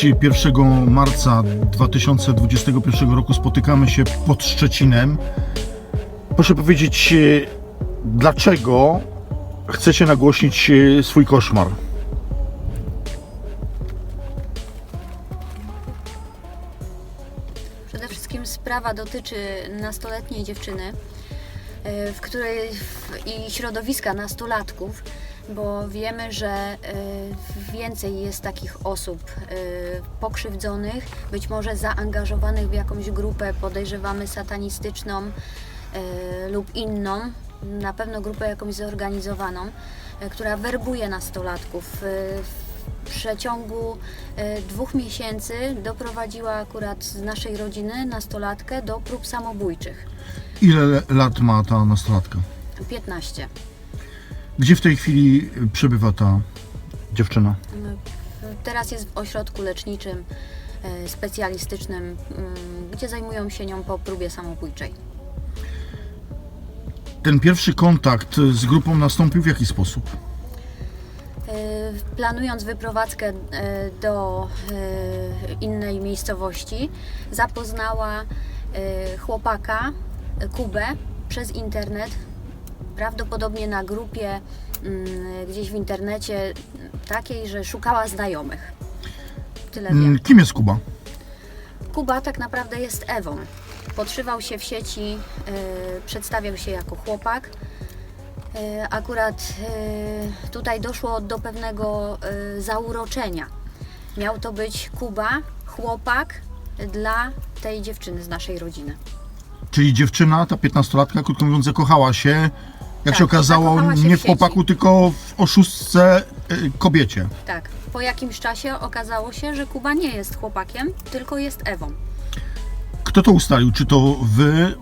Dziś 1 marca 2021 roku spotykamy się pod Szczecinem. Proszę powiedzieć, e, dlaczego chcecie nagłośnić e, swój koszmar? Przede wszystkim sprawa dotyczy nastoletniej dziewczyny, y, w której i środowiska nastolatków, bo wiemy, że y, więcej jest takich osób y, pokrzywdzonych, być może zaangażowanych w jakąś grupę, podejrzewamy satanistyczną y, lub inną, na pewno grupę jakąś zorganizowaną, która werbuje nastolatków. w przeciągu dwóch miesięcy doprowadziła akurat z naszej rodziny nastolatkę do prób samobójczych. Ile lat ma ta nastolatka? 15. Gdzie w tej chwili przebywa ta dziewczyna? Teraz jest w ośrodku leczniczym e, specjalistycznym, mm, gdzie zajmują się nią po próbie samobójczej. Ten pierwszy kontakt z grupą nastąpił w jaki sposób? E, Planując wyprowadzkę e, do e, innej miejscowości, zapoznała e, chłopaka, e, Kubę, przez internet, prawdopodobnie na grupie mm, gdzieś w internecie takiej, że szukała znajomych. Tyle Mm, wiem. Kim jest Kuba? Kuba tak naprawdę jest Ewą. Podszywał się w sieci, e, przedstawiał się jako chłopak. E, akurat e, tutaj doszło do pewnego zauroczenia. Miał to być Kuba, chłopak dla tej dziewczyny z naszej rodziny. Czyli dziewczyna, ta 15-latka, krótko mówiąc, zakochała się, jak Tak, się okazało, zakochała się nie w w chłopaku, tylko w oszustce y, kobiecie. Tak, po jakimś czasie okazało się, że Kuba nie jest chłopakiem, tylko jest Ewą. Kto to ustalił? Czy to wy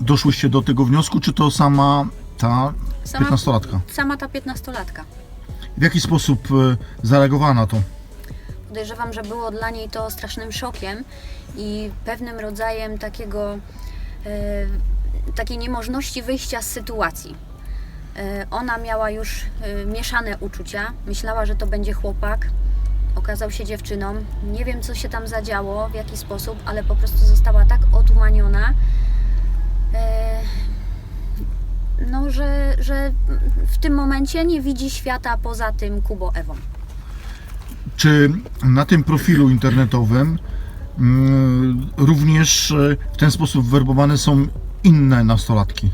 doszłyście do tego wniosku, czy to sama ta Sama- 15-latka? Sama ta piętnastolatka. W jaki sposób y, zareagowała na to? Podejrzewam, że było dla niej to strasznym szokiem i pewnym rodzajem takiego, takiej niemożności wyjścia z sytuacji. E, ona miała już e, mieszane uczucia, myślała, że to będzie chłopak, okazał się dziewczyną. Nie wiem, co się tam zadziało, w jaki sposób, ale po prostu została tak otumaniona, no, że, że w tym momencie nie widzi świata poza tym Kubo Ewą. Czy na tym profilu internetowym również y, w ten sposób werbowane są inne nastolatki?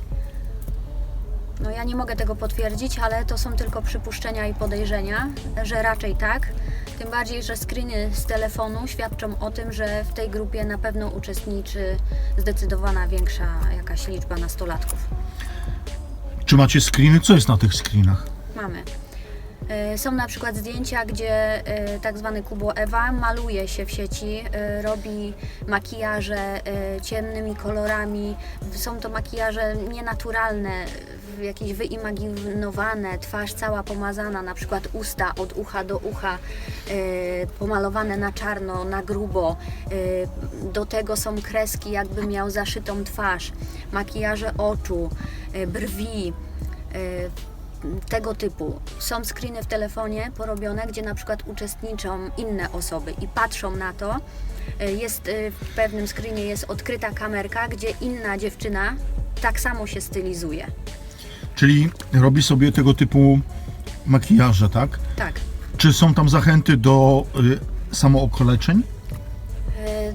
No ja nie mogę tego potwierdzić, ale to są tylko przypuszczenia i podejrzenia, że raczej tak. Tym bardziej, że screeny z telefonu świadczą o tym, że w tej grupie na pewno uczestniczy zdecydowana większa jakaś liczba nastolatków. Czy macie screeny? Co jest na tych screenach? Mamy. E, Są na przykład zdjęcia, gdzie e, tak zwany Kubo Ewa maluje się w sieci, e, robi makijaże ciemnymi kolorami. Są to makijaże nienaturalne, jakieś wyimaginowane, twarz cała pomazana, na przykład usta od ucha do ucha, pomalowane na czarno, na grubo. Do tego są kreski, jakby miał zaszytą twarz, makijaże oczu, brwi. E, tego typu. Są screeny w telefonie porobione, gdzie na przykład uczestniczą inne osoby i patrzą na to. Y, Jest y, w pewnym screenie jest odkryta kamerka, gdzie inna dziewczyna tak samo się stylizuje. Czyli robi sobie tego typu makijaże, tak? Tak. Czy są tam zachęty do y, samookaleczeń?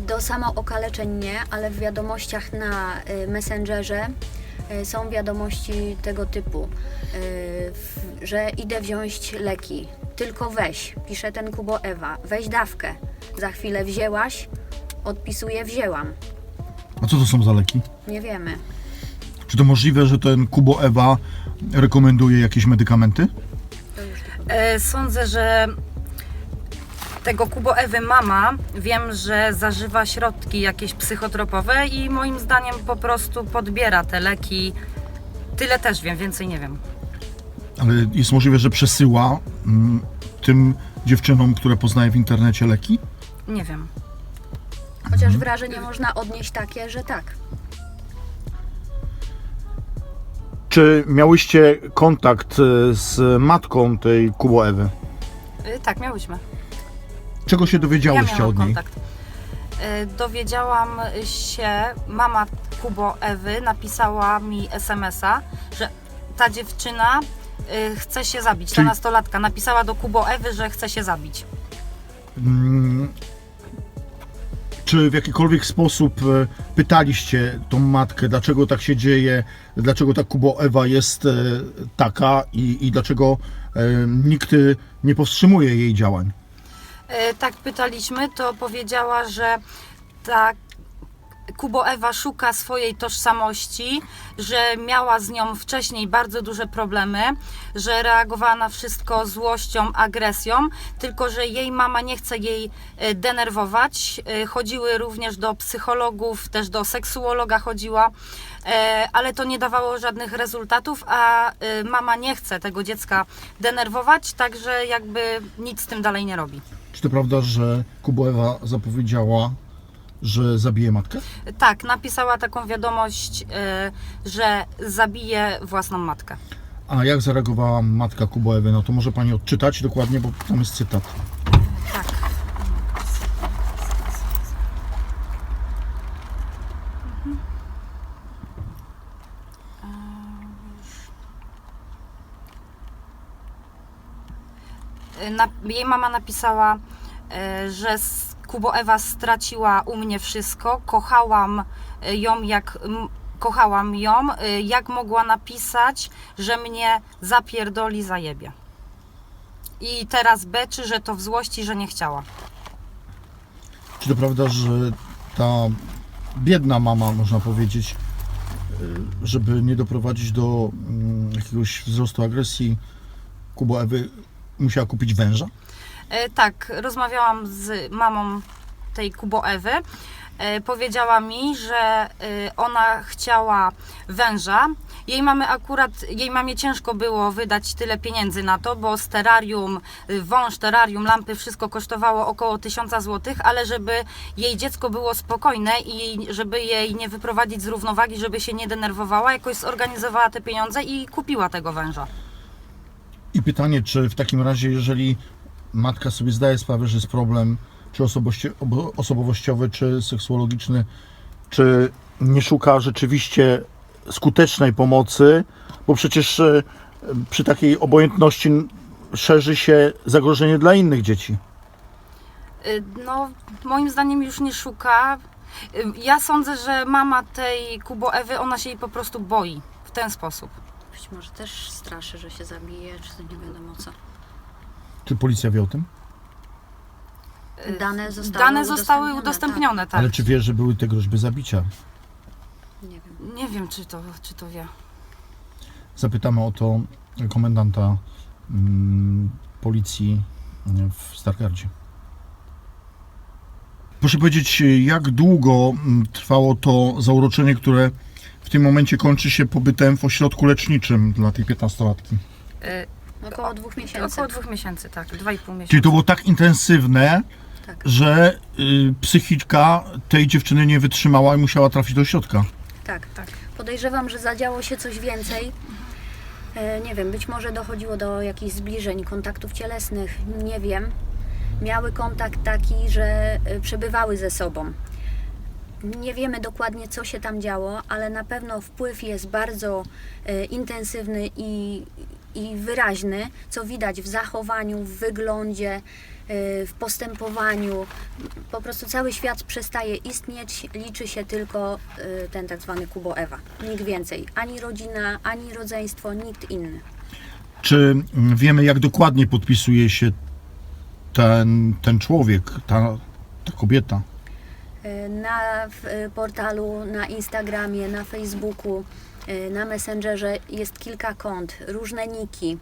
Do samookaleczeń nie, ale w wiadomościach na Messengerze są wiadomości tego typu, w- że idę wziąć leki, tylko weź, pisze ten Kubo Ewa, weź dawkę, za chwilę wzięłaś, odpisuję wzięłam, A co to są za leki? nie wiemy. Czy to możliwe, że ten Kubo Ewa rekomenduje jakieś medykamenty? To już tylko... E, Sądzę, że tego Kubo Ewy mama wiem, że zażywa środki jakieś psychotropowe i moim zdaniem po prostu podbiera te leki. Tyle też wiem, więcej nie wiem. Ale jest możliwe, że przesyła mm, tym dziewczynom, które poznaje w internecie leki? Nie wiem. Chociaż wrażenie można odnieść takie, że tak. Czy miałyście kontakt y, z matką tej Kubo Ewy? E, Tak, miałyśmy. Czego się dowiedziałyście miałam od niej? kontakt. Y, Dowiedziałam się, mama Kubo Ewy napisała mi SMS-a, że ta dziewczyna y, chce się zabić, ta Czyli- nastolatka napisała do Kubo Ewy, że chce się zabić. Mm, Czy w jakikolwiek sposób e, pytaliście tą matkę, dlaczego tak się dzieje, dlaczego ta Kubo Ewa jest e, taka i, i dlaczego e, nikt e, nie powstrzymuje jej działań? E, tak pytaliśmy, to powiedziała, że ta Kubo Ewa szuka swojej tożsamości, że miała z nią wcześniej bardzo duże problemy, że reagowała na wszystko złością, agresją, tylko że jej mama nie chce jej e, denerwować. E, Chodziły również do psychologów, też do seksuologa chodziła, ale to nie dawało żadnych rezultatów, a mama nie chce tego dziecka denerwować, także jakby nic z tym dalej nie robi. Czy to prawda, że Kubo Ewa zapowiedziała, że zabije matkę? Tak, napisała taką wiadomość, y, że zabije własną matkę. A jak zareagowała matka Kubo Ewy? No to może pani odczytać dokładnie, bo tam jest cytat. Tak. Y, Na, jej mama napisała, y, że Kubo Ewa straciła u mnie wszystko. Kochałam y, ją jak kochałam ją. Y, Jak mogła napisać, że mnie zapierdoli zajebie. I teraz beczy, że to w złości, że nie chciała. Czy to prawda, że ta biedna mama, można powiedzieć, żeby nie doprowadzić do mm, jakiegoś wzrostu agresji Kubo Ewy, musiała kupić węża? E, tak, rozmawiałam z mamą tej Kubo Ewy. E, powiedziała mi, że e, ona chciała węża. Jej mamy akurat, jej mamie ciężko było wydać tyle pieniędzy na to, bo y, wąż, terarium, lampy, wszystko kosztowało około 1000 zł, ale żeby jej dziecko było spokojne i żeby jej nie wyprowadzić z równowagi, żeby się nie denerwowała, jakoś zorganizowała te pieniądze i kupiła tego węża. I pytanie, czy w takim razie, jeżeli matka sobie zdaje sprawę, że jest problem, czy osobowości- obo- osobowościowy, czy seksuologiczny, czy nie szuka rzeczywiście skutecznej pomocy, bo przecież e, przy takiej obojętności szerzy się zagrożenie dla innych dzieci. Y, No, moim zdaniem już nie szuka. Y, Ja sądzę, że mama tej Kubo Ewy, ona się jej po prostu boi w ten sposób. Być może też straszy, że się zabije, czy to nie wiadomo co. Czy policja wie o tym? Y, Dane zostały Dane zostały udostępnione, udostępnione, tak. Ale czy wie, że były te groźby zabicia? Nie wiem. Nie wiem, czy to, czy to wie. Zapytamy o to komendanta mm, policji w Stargardzie. Proszę powiedzieć, jak długo mm, trwało to zauroczenie, które w tym momencie kończy się pobytem w ośrodku leczniczym dla tej 15-latki? Y, Około dwóch miesięcy. Około dwóch miesięcy, tak. Dwa i pół miesiąca. Czyli to było tak intensywne, Tak. że y, psychiczka tej dziewczyny nie wytrzymała i musiała trafić do ośrodka. Tak. Tak. Podejrzewam, że zadziało się coś więcej. E, Nie wiem, być może dochodziło do jakichś zbliżeń, kontaktów cielesnych, nie wiem. Miały kontakt taki, że e, przebywały ze sobą. Nie wiemy dokładnie, co się tam działo, ale na pewno wpływ jest bardzo e, intensywny i, i wyraźny, co widać w zachowaniu, w wyglądzie, e, w postępowaniu. Po prostu cały świat przestaje istnieć, liczy się tylko e, ten tak zwany Kubo Ewa. Nikt więcej. Ani rodzina, ani rodzeństwo, nikt inny. Czy mm, wiemy, jak dokładnie podpisuje się ten, ten człowiek, ta, ta kobieta? E, Na e, portalu, na Instagramie, na Facebooku, e, na Messengerze jest kilka kont, różne niki.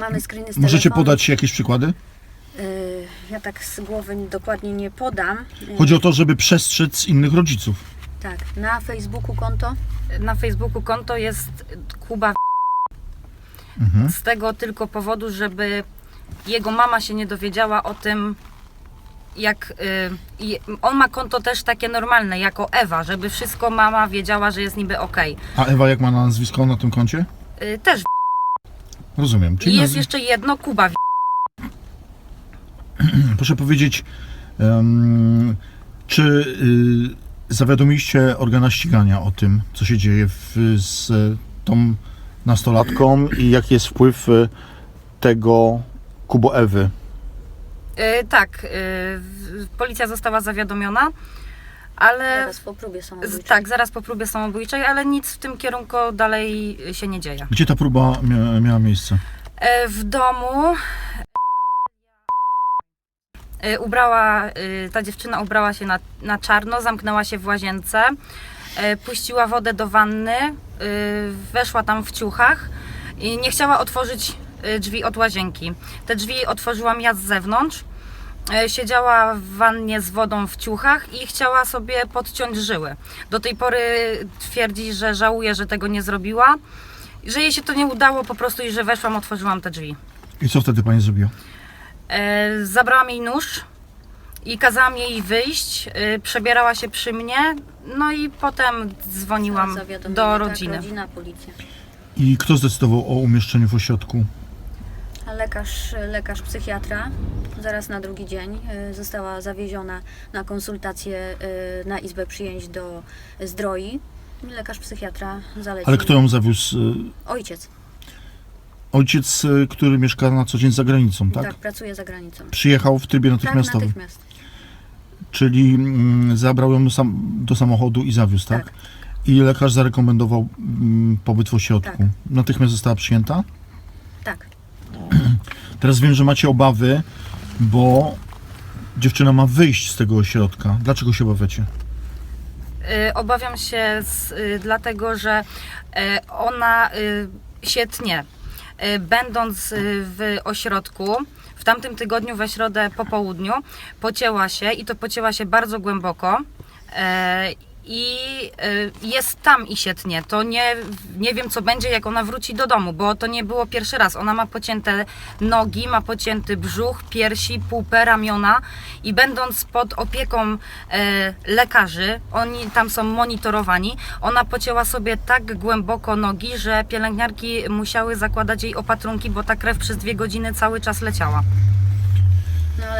Mamy screeny z Możecie telefonu. podać jakieś przykłady? Ja tak z głowy dokładnie nie podam. Chodzi o to, żeby przestrzec innych rodziców. Tak, na Facebooku konto. Na Facebooku konto jest Kuba Mhm. z tego tylko powodu, żeby jego mama się nie dowiedziała o tym, jak y, i on ma konto też takie normalne, jako Ewa, żeby wszystko mama wiedziała, że jest niby okej. A Ewa, jak ma na nazwisko na tym koncie? Y, Też Rozumiem. I Czyli jest nazw- jeszcze jedno Kuba. Proszę powiedzieć, em, czy y, zawiadomiliście organa ścigania o tym, co się dzieje w, z tą nastolatką i jaki jest wpływ y, tego Kubo Ewy? Y, tak, y, w- policja została zawiadomiona, ale Teraz po próbie z, samobójczej. tak, zaraz po próbie samobójczej, ale nic w tym kierunku dalej się nie dzieje. Gdzie ta próba mia, miała miejsce? E, W domu ubrała, ta dziewczyna ubrała się na, na czarno, zamknęła się w łazience, puściła wodę do wanny, weszła tam w ciuchach i nie chciała otworzyć drzwi od łazienki. Te drzwi otworzyłam ja z zewnątrz. E, Siedziała w wannie z wodą w ciuchach i chciała sobie podciąć żyły. Do tej pory twierdzi, że żałuje, że tego nie zrobiła że jej się to nie udało po prostu i że weszłam, otworzyłam te drzwi. I co wtedy pani zrobiła? E, zabrałam jej nóż i kazałam jej wyjść, przebierała się przy mnie, no i potem dzwoniłam do tak, rodziny. rodzina, policja. I kto zdecydował o umieszczeniu w ośrodku? Lekarz, lekarz psychiatra zaraz na drugi dzień y, została zawieziona na konsultację y, na izbę przyjęć do zdroi. Lekarz psychiatra zalecił. Ale kto ją zawiózł? Y, Ojciec, Ojciec, który mieszka na co dzień za granicą, tak, tak? pracuje za granicą. Przyjechał w trybie Tak, natychmiastowym. natychmiast. Czyli mm, zabrał ją do, sam, do samochodu i zawiózł, tak? Tak. I lekarz zarekomendował mm, pobyt w ośrodku. Tak. Natychmiast została przyjęta. Tak. Teraz wiem, że macie obawy, bo dziewczyna ma wyjść z tego ośrodka. Dlaczego się obawiacie? Y, Obawiam się z, y, dlatego, że y, ona się tnie. Będąc w ośrodku, w tamtym tygodniu we środę po południu pocięła się i to pocięła się bardzo głęboko. I y, jest tam i się tnie. To nie, nie wiem, co będzie, jak ona wróci do domu, bo to nie było pierwszy raz. Ona ma pocięte nogi, ma pocięty brzuch, piersi, pupę, ramiona i będąc pod opieką e, lekarzy, oni tam są monitorowani, ona pocięła sobie tak głęboko nogi, że pielęgniarki musiały zakładać jej opatrunki, bo ta krew przez dwie godziny cały czas leciała.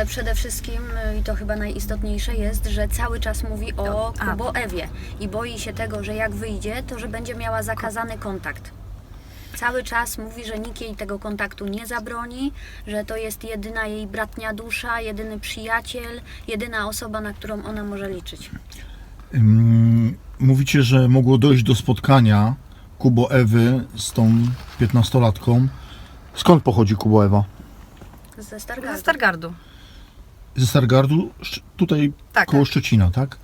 Ale przede wszystkim, y, i to chyba najistotniejsze jest, że cały czas mówi o A. Kubo Ewie i boi się tego, że jak wyjdzie, to że będzie miała zakazany kontakt. Cały czas mówi, że nikt jej tego kontaktu nie zabroni, że to jest jedyna jej bratnia dusza, jedyny przyjaciel, jedyna osoba, na którą ona może liczyć. Ym, Mówicie, że mogło dojść do spotkania Kubo Ewy z tą 15-latką. Skąd pochodzi Kubo Ewa? Ze Ze Stargardu. Ze Stargardu, tutaj Tak, koło tak. Szczecina, tak?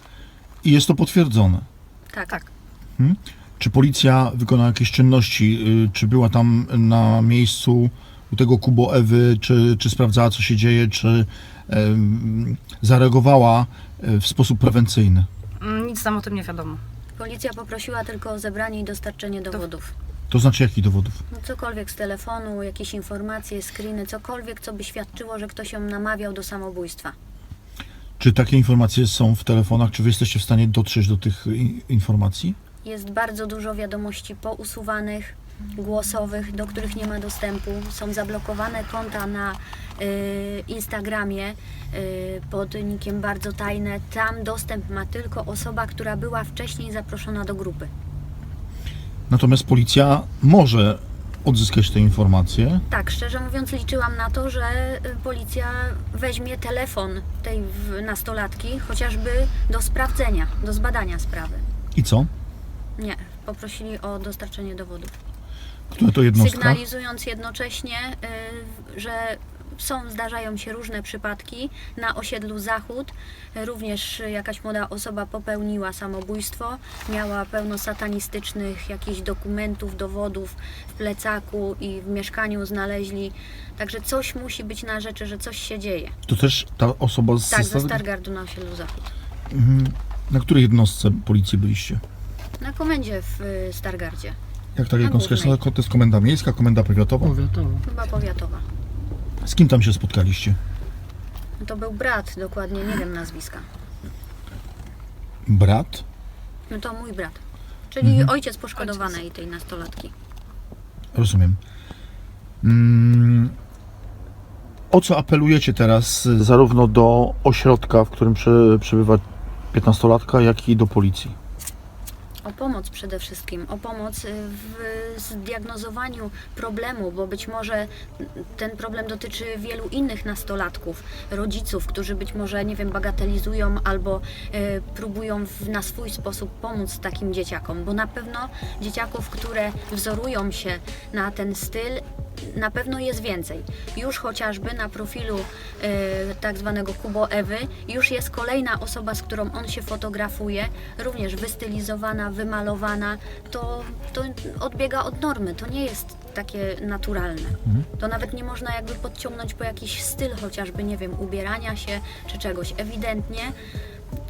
I jest to potwierdzone. Tak. Tak. Czy policja wykonała jakieś czynności? y, Czy była tam na miejscu u tego Kubo Ewy? Czy, czy sprawdzała, co się dzieje? Czy zareagowała e, w sposób prewencyjny? Mm, Nic nam o tym nie wiadomo. Policja poprosiła tylko o zebranie i dostarczenie dowodów. To znaczy jakich dowodów? No, cokolwiek z telefonu, jakieś informacje, screeny, cokolwiek, co by świadczyło, że ktoś ją namawiał do samobójstwa. Czy takie informacje są w telefonach? Czy wy jesteście w stanie dotrzeć do tych i- informacji? Jest bardzo dużo wiadomości pousuwanych, głosowych, do których nie ma dostępu. Są zablokowane konta na y, Instagramie y, pod nickiem bardzo tajne. Tam dostęp ma tylko osoba, która była wcześniej zaproszona do grupy. Natomiast policja może odzyskać te informacje. Tak, szczerze mówiąc, liczyłam na to, że y, policja weźmie telefon tej nastolatki, chociażby do sprawdzenia, do zbadania sprawy. I co? Nie, poprosili o dostarczenie dowodów. Która to jednostka? Sygnalizując jednocześnie, y, że są, zdarzają się różne przypadki. Na osiedlu Zachód również jakaś młoda osoba popełniła samobójstwo, miała pełno satanistycznych jakichś dokumentów, dowodów w plecaku i w mieszkaniu znaleźli. Także coś musi być na rzeczy, że coś się dzieje. To też ta osoba z Tak, ze ze Star- Stargardu na osiedlu Zachód. Mhm. Na której jednostce policji byliście? Na komendzie w y, Stargardzie, Jak ta Na głównej. To jest komenda miejska, komenda powiatowa? chyba powiatowa. Z kim tam się spotkaliście? To był brat, dokładnie nie wiem nazwiska. Brat? No to mój brat. Czyli Mhm. ojciec poszkodowanej tej nastolatki. Rozumiem. Mm. o co apelujecie teraz y, zarówno do ośrodka, w którym prze, przebywa 15-latka, jak i do policji? O pomoc przede wszystkim, o pomoc y, w zdiagnozowaniu problemu, bo być może ten problem dotyczy wielu innych nastolatków, rodziców, którzy być może, nie wiem, bagatelizują albo y, próbują na swój sposób pomóc takim dzieciakom, bo na pewno dzieciaków, które wzorują się na ten styl, na pewno jest więcej. Już chociażby na profilu y, tak zwanego Kubo Ewy już jest kolejna osoba, z którą on się fotografuje, również wystylizowana, wymalowana. To, to odbiega od normy, to nie jest takie naturalne. To nawet nie można jakby podciągnąć po jakiś styl chociażby, nie wiem, ubierania się czy czegoś. Ewidentnie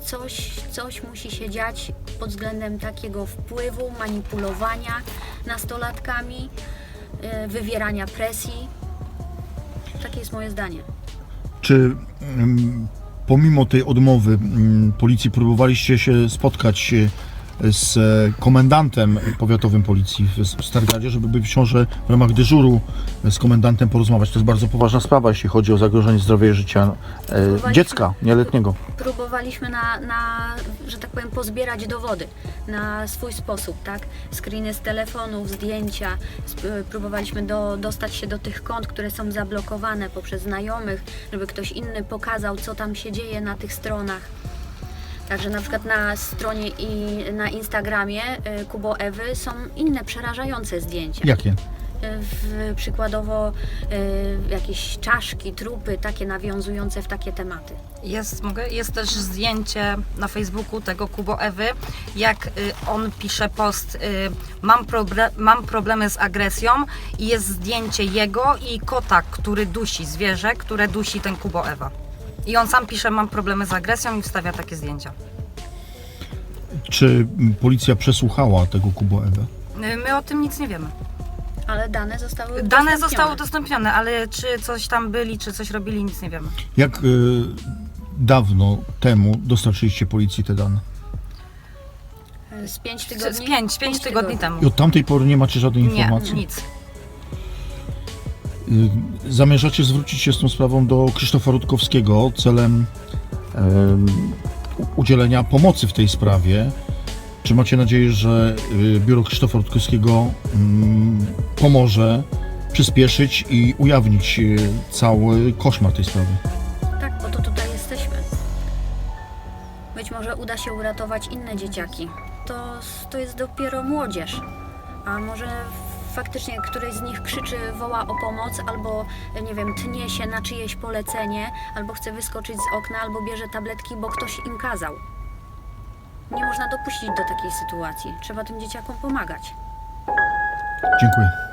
coś, coś musi się dziać pod względem takiego wpływu, manipulowania nastolatkami, wywierania presji. Takie jest moje zdanie. Czy mm, pomimo tej odmowy mm, policji próbowaliście się spotkać e, z e, komendantem powiatowym policji w Stargardzie, żeby być może w ramach dyżuru z komendantem porozmawiać? To jest bardzo poważna sprawa, jeśli chodzi o zagrożenie zdrowia i życia e, dziecka nieletniego. próbowaliśmy na, na, że tak powiem, pozbierać dowody na swój sposób, tak? Screeny z telefonów, zdjęcia. Sp- Próbowaliśmy do, dostać się do tych kont, które są zablokowane poprzez znajomych, żeby ktoś inny pokazał, co tam się dzieje na tych stronach. Także na przykład na stronie i na Instagramie y, Kubo Ewy są inne przerażające zdjęcia. Jakie? W, przykładowo y, jakieś czaszki, trupy, takie nawiązujące w takie tematy. Jest, mogę? Jest też zdjęcie na Facebooku tego Kubo Ewy, jak y, on pisze post y, mam, proble- mam problemy z agresją i jest zdjęcie jego i kota, który dusi, zwierzę, które dusi ten Kubo Ewa. I on sam pisze mam problemy z agresją i wstawia takie zdjęcia. Czy policja przesłuchała tego Kubo Ewę? Y, My o tym nic nie wiemy. Ale dane zostały Dane udostępnione. zostały udostępnione, ale czy coś tam byli, czy coś robili, nic nie wiemy. Jak y, dawno temu dostarczyliście policji te dane? Z pięć Z tygodni? pięć, pięć tygodni temu. I od tamtej pory nie macie żadnej Nie, informacji? nic. Y, Zamierzacie zwrócić się z tą sprawą do Krzysztofa Rutkowskiego celem udzielenia pomocy w tej sprawie. Czy macie nadzieję, że y, biuro Krzysztofa Rutkowskiego mm, pomoże przyspieszyć i ujawnić y, cały koszmar tej sprawy? Tak, bo to tutaj jesteśmy. Być może uda się uratować inne dzieciaki. To, to jest dopiero młodzież. A może faktycznie któryś z nich krzyczy, woła o pomoc, albo nie wiem, tnie się na czyjeś polecenie, albo chce wyskoczyć z okna, albo bierze tabletki, bo ktoś im kazał. Nie można dopuścić do takiej sytuacji. Trzeba tym dzieciakom pomagać. Dziękuję.